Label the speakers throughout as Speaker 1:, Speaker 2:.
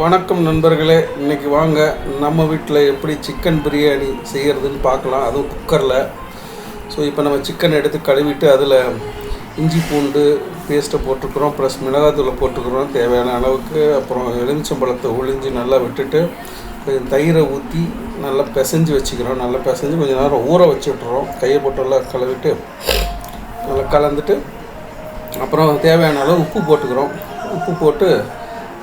Speaker 1: வணக்கம் நண்பர்களே இன்னைக்கு வாங்க நம்ம வீட்டில் எப்படி சிக்கன் பிரியாணி செய்கிறதுன்னு பார்க்கலாம். அதுவும் குக்கரில் ஸோ இப்போ நம்ம சிக்கன் எடுத்து கழுவிட்டு அதில் இஞ்சி பூண்டு பேஸ்ட்டை போட்டுக்கிறோம். ப்ளஸ் மிளகாத்தூளை போட்டுக்கிறோம். தேவையான அளவுக்கு அப்புறம் எலுமிச்சம்பழத்தை ஒழிஞ்சு நல்லா விட்டுட்டு கொஞ்சம் தயிரை ஊற்றி நல்லா பிசைஞ்சு வச்சுக்கிறோம். நல்லா பிசைஞ்சு கொஞ்சம் நேரம் ஊற வச்சு கையை போட்டெல்லாம் கழுவிட்டு நல்லா கலந்துட்டு அப்புறம் தேவையான அளவு உப்பு போட்டுக்கிறோம். உப்பு போட்டு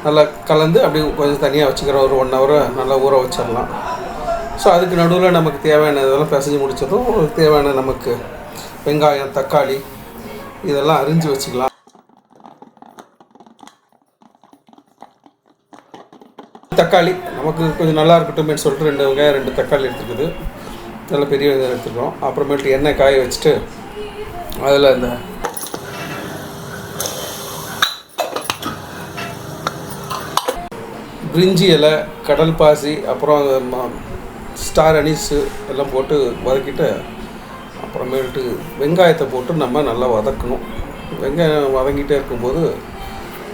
Speaker 1: நல்லா கலந்து அப்படியே கொஞ்சம் தனியாக வச்சுக்கிறோம் ஒரு ஒன் ஹவர் நல்லா ஊற வச்சிடலாம். ஸோ அதுக்கு நடுவில் நமக்கு தேவையான இதெல்லாம் பிசைஞ்சு முடிச்சதும் ஒரு தேவையான நமக்கு வெங்காயம் தக்காளி இதெல்லாம் அரிஞ்சு வச்சுக்கலாம். தக்காளி நமக்கு கொஞ்சம் நல்லா இருக்கட்டும்னு சொல்லிட்டு ரெண்டு வெங்காயம் ரெண்டு தக்காளி எடுத்துக்குது நல்ல பெரிய வெங்காயம் எடுத்துக்கிறோம் அப்புறமேட்டு எண்ணெய் காய வச்சுட்டு அதில் இந்த பிரிஞ்சி இலை கடல் பாசி அப்புறம் ஸ்டார் அனீஸு எல்லாம் போட்டு வதக்கிட்டு அப்புறமேட்டு வெங்காயத்தை போட்டு நம்ம நல்லா வதக்கணும். வெங்காயம் வதங்கிட்டே இருக்கும்போது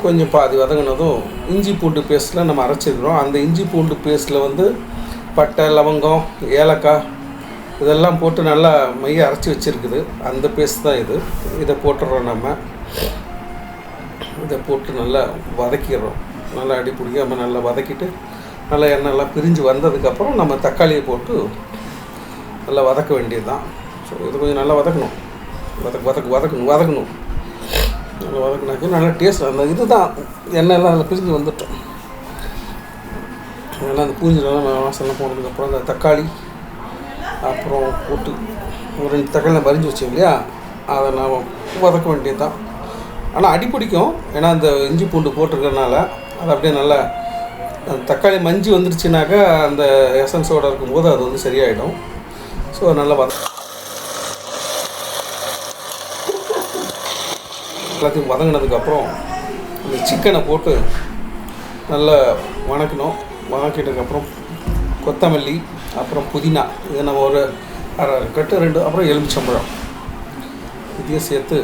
Speaker 1: கொஞ்சம் பாதி வதங்கினதும் இஞ்சி பூண்டு பேஸ்ட்டில் நம்ம அரைச்சிருக்கிறோம். அந்த இஞ்சி பூண்டு பேஸ்ட்டில் வந்து பட்டை லவங்கம் ஏலக்காய் இதெல்லாம் போட்டு நல்லா மைய அரைச்சி வச்சுருக்குது. அந்த பேஸ்ட் தான் இது. இதை போட்டுடுறோம் நம்ம. இதை போட்டு நல்லா வதக்கிடுறோம். நல்லா அடி பிடிக்காம நல்லா வதக்கிட்டு நல்லா எண்ணெய்லாம் பிரிஞ்சு வந்ததுக்கப்புறம் நம்ம தக்காளியை போட்டு நல்லா வதக்க வேண்டியது தான் ஸோ இது கொஞ்சம் நல்லா வதக்கணும். வதக்கு வதக்கு வதக்கணும் வதக்கணும். நல்லா வதக்குனாக்கி நல்லா டேஸ்ட் அந்த இது தான் எண்ணெயெல்லாம் அதில் பிரிஞ்சு வந்துட்டோம். நல்லா அந்த பூஞ்சிலலாம் வாசலாம் போனதுக்கப்புறம் அந்த தக்காளி அப்புறம் போட்டு ஒரு ரெண்டு தக்காளி நான் பறிஞ்சு வச்சோம் இல்லையா? அதை நாம் வதக்க வேண்டியது தான் ஆனால் அடி பிடிக்கும் ஏன்னா அந்த இஞ்சி பூண்டு போட்டிருக்கறனால அது அப்படியே நல்லா தக்காளி மஞ்சி வந்துருச்சுனாக்கா அந்த எசன்ஸோடு இருக்கும்போது அது வந்து சரியாயிடும். ஸோ நல்லா வத எல்லாத்தையும் வதங்கினதுக்கப்புறம் அந்த சிக்கனை போட்டு நல்லா வணக்கணும். வணக்கிட்டதுக்கப்புறம் கொத்தமல்லி அப்புறம் புதினா இது நம்ம ஒரு அரை அரை கட்டு ரெண்டு அப்புறம் எலுமிச்சம்பழம். இதையும் சேர்த்து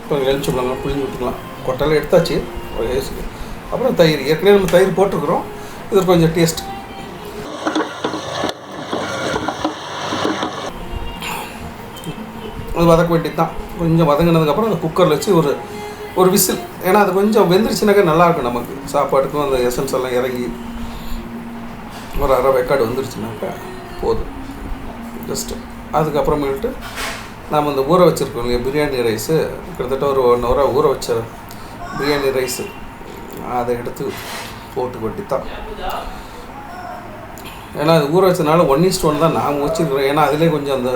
Speaker 1: இப்போ எலுமிச்சம்பழம்லாம் புளிஞ்சு விட்டுக்கலாம். கொட்டெல்லாம் எடுத்தாச்சு ஒரு ஏசுக்கு அப்புறம் தயிர் ஏற்கனவே நம்ம தயிர் போட்டிருக்கிறோம். இது கொஞ்சம் டேஸ்ட் அது வதக்க வேண்டியது தான் கொஞ்சம் வதங்கினதுக்கப்புறம் அந்த குக்கரில் வச்சு ஒரு ஒரு விசில். ஏன்னா அது கொஞ்சம் வெந்துருச்சுனாக்கா நல்லாயிருக்கும் நமக்கு. சாப்பாட்டுக்கும் அந்த எசன்ஸ் எல்லாம் இறங்கி ஒரு அரை வெக்காடு வந்துருச்சுனாக்கா போதும். ஜஸ்ட்டு அதுக்கப்புறமேட்டு நாம் இந்த ஊற வச்சுருக்கோம் இல்லையா பிரியாணி ரைஸு கிட்டத்தட்ட ஒரு ஒன் ஹவராக ஊற வச்ச பிரியாணி ரைஸு. அதை எடுத்து போட்டு கொட்டித்தான் ஏன்னா அது ஊற வச்சதுனால ஒன் இஸ்ட் ஒன் தான் நான் வச்சுருக்கிறேன் ஏன்னா அதிலே கொஞ்சம் அந்த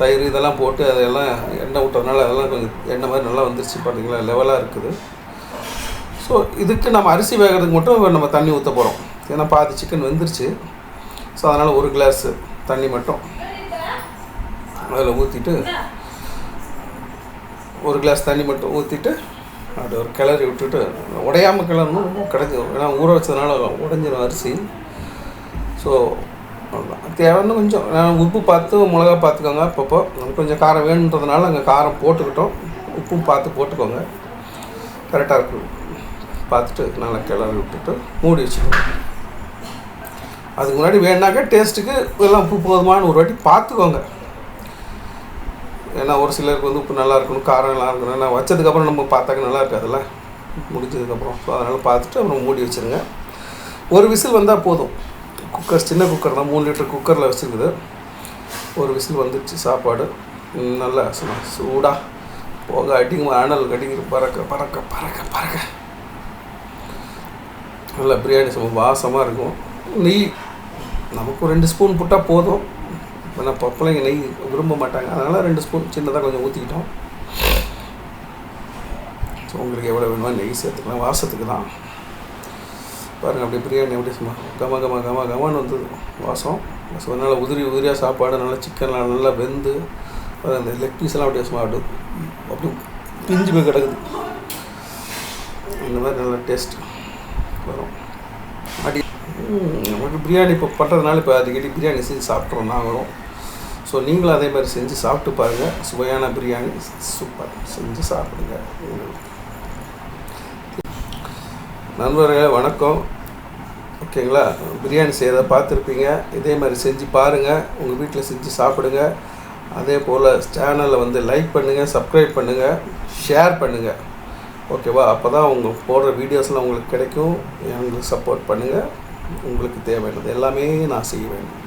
Speaker 1: தயிர் இதெல்லாம் போட்டு அதெல்லாம் எண்ணெய் விட்டதுனால அதெல்லாம் கொஞ்சம் எண்ணெய் மாதிரி நல்லா வந்துருச்சு பார்த்தீங்களா லெவலாக இருக்குது. ஸோ இதுக்கு நம்ம அரிசி வேகிறதுக்கு மட்டும் நம்ம தண்ணி ஊற்ற போகிறோம் ஏன்னா பாதி சிக்கன் வெந்துருச்சு. ஸோ அதனால் ஒரு கிளாஸ் தண்ணி மட்டும் அதில் ஊற்றிட்டு ஒரு கிளாஸ் தண்ணி மட்டும் ஊற்றிட்டு அப்படி ஒரு கிளறி விட்டுட்டு உடையாமல் கிளறணும். ரொம்ப கிடைக்கும் ஏன்னா ஊற வச்சதுனால உடஞ்சிடும் அரிசி. ஸோ அவ்வளோதான் தேவைன்னு கொஞ்சம் நான் உப்பு பார்த்து மிளகா பார்த்துக்கோங்க. அப்பப்போ கொஞ்சம் காரம் வேணுன்றதுனால அங்கே காரம் போட்டுக்கிட்டோம். உப்பும் பார்த்து போட்டுக்கோங்க. கரெக்டாக இருக்கும். பார்த்துட்டு நல்லா கிளறி விட்டுட்டு மூடி வச்சுக்கோங்க. அதுக்கு முன்னாடி வேணாக்கா டேஸ்ட்டுக்கு எல்லாம் உப்பு போதுமான்னு ஒரு வாட்டி பார்த்துக்கோங்க. ஏன்னா ஒரு சிலருக்கு வந்து உப்பு நல்லா இருக்கணும் காரம் நல்லா இருக்கணும். ஏன்னா வச்சதுக்கப்புறம் நம்ம பார்த்தாக்க நல்லா இருக்காதுல்ல முடிஞ்சதுக்கப்புறம். ஸோ அதனால் பார்த்துட்டு அப்புறம் மூடி வச்சுருங்க. ஒரு விசில் வந்தால் போதும். குக்கர் சின்ன குக்கர் தான். மூணு லிட்டர் குக்கரில் வச்சுருக்குது. ஒரு விசில் வந்துடுச்சு சாப்பாடு. நல்லா சூடாக போக அடிக்கும் அனல் கடிக்கிற பறக்க பறக்க பறக்க பறக்க. நல்லா பிரியாணி சும்மா வாசமாக இருக்கும். நெய் நமக்கு ரெண்டு ஸ்பூன் போட்டால் போதும். ஆனால் இப்போ பிள்ளைங்க நெய் விரும்ப மாட்டாங்க. அதனால் ரெண்டு ஸ்பூன் சின்னதாக கொஞ்சம் ஊற்றிக்கிட்டோம் ஸோ உங்களுக்கு எவ்வளோ வேணுமோ நெய் சேர்த்துக்கலாம். வாசத்துக்கு தான். பாருங்கள் அப்படியே பிரியாணி எப்படி சும்மா கம கம கம கமான்னு வந்தது. வாசம். ஸோ அதனால் உதிரி உதிரியாக சாப்பாடு நல்லா சிக்கன்லாம் நல்லா வெந்து அந்த லெக் பீஸ்லாம் அப்படியே சும்மா அப்படி அப்படியே பிஞ்சு போய் கிடக்குது. இந்த மாதிரி நல்லா டேஸ்ட் வரும். அடி நமக்கு பிரியாணி இப்போ பண்ணுறதுனால இப்போ அடிக்கடி பிரியாணி செஞ்சு சாப்பிட்றோம் வரும். ஸோ நீங்களும் அதே மாதிரி செஞ்சு சாப்பிட்டு பாருங்கள் சுவையான பிரியாணி சூப்பர். செஞ்சு சாப்பிடுங்க. நண்பர்களே வணக்கம். ஓகேங்களா? பிரியாணி செய்கிறத பார்த்துருப்பீங்க. இதே மாதிரி செஞ்சு பாருங்கள் உங்கள் வீட்டில் செஞ்சு சாப்பிடுங்க. அதே போல் சேனலை வந்து லைக் பண்ணுங்கள் சப்ஸ்கிரைப் பண்ணுங்கள் ஷேர் பண்ணுங்கள் ஓகேவா அப்போ தான் உங்கள் போடுற வீடியோஸ்லாம் உங்களுக்கு கிடைக்கும். எங்களுக்கு சப்போர்ட் பண்ணுங்கள் உங்களுக்கு தேவையானது எல்லாமே நான் செய்வேன்.